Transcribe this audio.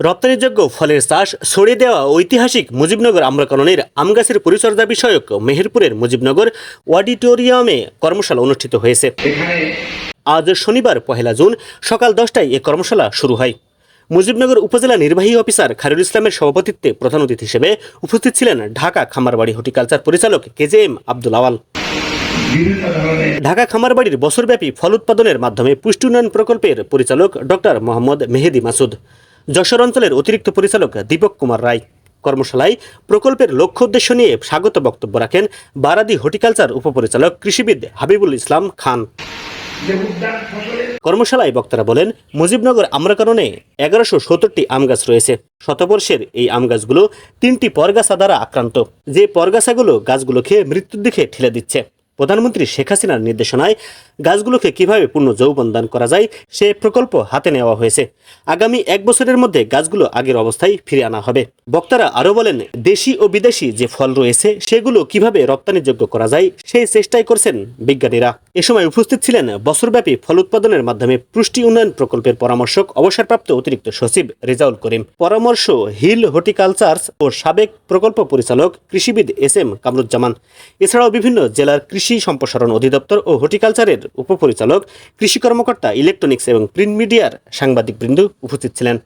রপ্তানিযোগ্য ফলের চাষ ছড়িয়ে দেওয়া ঐতিহাসিক মুজিবনগর আম্রকরণের আমগাছের পরিচর্যা বিষয়ক মেহেরপুরের মুজিবনগর অডিটোরিয়ামে কর্মশালা অনুষ্ঠিত হয়েছে। আজ শনিবার পহেলা জুন সকাল দশটায় এ কর্মশালা শুরু হয়। মুজিবনগর উপজেলা নির্বাহী অফিসার খায়রুল ইসলামের সভাপতিত্বে প্রধান অতিথি হিসেবে উপস্থিত ছিলেন ঢাকা খামারবাড়ি হর্টিকালচার পরিচালক কেজে এম আব্দুল আওয়াল। ঢাকা খামারবাড়ির বছরব্যাপী ফল উৎপাদনের মাধ্যমে পুষ্টি উন্নয়ন প্রকল্পের পরিচালক ডক্টর মোহাম্মদ মেহেদি মাসুদ। যশোর অঞ্চলের অতিরিক্ত পরিচালক দীপক কুমার রায়। কর্মশালায় প্রকল্পের লক্ষ্য উদ্দেশ্য নিয়ে স্বাগত বক্তব্য রাখেন বারাদি হর্টিকালচার উপপরিচালক কৃষিবিদ হাবিবুল ইসলাম খান। কর্মশালায় বক্তারা বলেন, মুজিবনগর আমরাকাননে এগারোশো সত্তরটি আম গাছ রয়েছে। শতবর্ষের এই আম গাছগুলো তিনটি পরগাছা দ্বারা আক্রান্ত। যে পরগাছাগুলো গাছগুলো খেয়ে মৃত্যুর দিকে ঠেলে দিচ্ছে। প্রধানমন্ত্রী শেখ হাসিনার নির্দেশনায় গাছগুলোকে কীভাবে পূর্ণ যৌবন দান করা যায়, সে প্রকল্প হাতে নেওয়া হয়েছে। আগামী এক বছরের মধ্যে গাছগুলো আগের অবস্থায় ফিরে আনা হবে। বক্তারা আরও বলেন, দেশি ও বিদেশি যে ফল রয়েছে, সেগুলো কীভাবে রপ্তানিযোগ্য করা যায়, সেই চেষ্টাই করছেন বিজ্ঞানীরা। এ সময় উপস্থিত ছিলেন বছরব্যাপী ফল উৎপাদনের মাধ্যমে পুষ্টি উন্নয়ন প্রকল্পের পরামর্শক, অবসরপ্রাপ্ত অতিরিক্ত সচিব রেজাউল করিম। পরামর্শ হিল হর্টিকালচার্স ও সাবেক প্রকল্প পরিচালক কৃষিবিদ এস এম কামরুজ্জামান। এছাড়াও বিভিন্ন জেলার কৃষি সম্প্রসারণ অধিদপ্তর ও হর্টিকালচারের উপপরিচালক, কৃষি কর্মকর্তা, ইলেকট্রনিক্স এবং প্রিন্ট মিডিয়ার সাংবাদিকবৃন্দ উপস্থিত ছিলেন।